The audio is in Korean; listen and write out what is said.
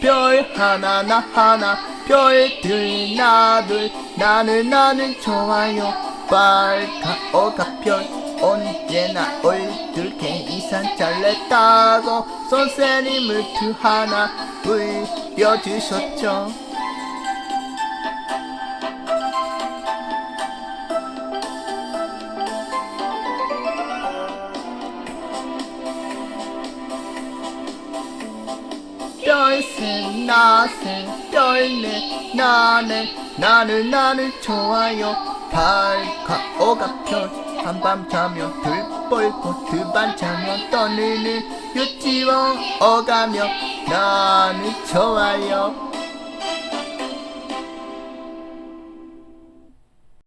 별 하나 나 하나 별들 나둘. 나는 나는 좋아요. 빨가오가 별. 언제나 얼둘게 이상 잘냈다고 선생님을 두 하나 불려주셨죠. 별세 나세 별네 나네 나는 나는 좋아요. 발가 오가 편 한밤 자면 들벌고 두밤 자면 떠느는 유치원 오가며 나는 좋아요